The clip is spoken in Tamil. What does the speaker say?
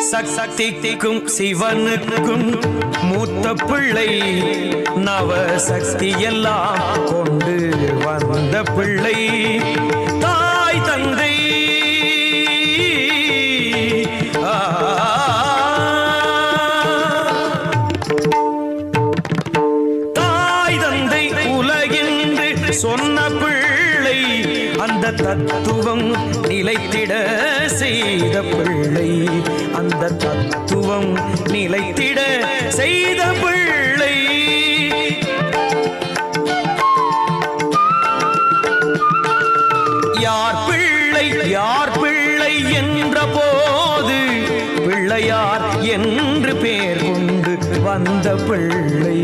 சக்திக்கும் சிவனுக்கும் மூத்த பிள்ளை நவ சக்தியெல்லாம் கொண்டு வந்த பிள்ளை. சொன்ன பிள்ளை அந்த தத்துவம் நிலைத்திட செய்த பிள்ளை. அந்த தத்துவம் நிலைத்திட செய்த பிள்ளை. யார் பிள்ளை யார் பிள்ளை என்ற போது பிள்ளையார் என்று பேர் கொண்டு வந்த பிள்ளை.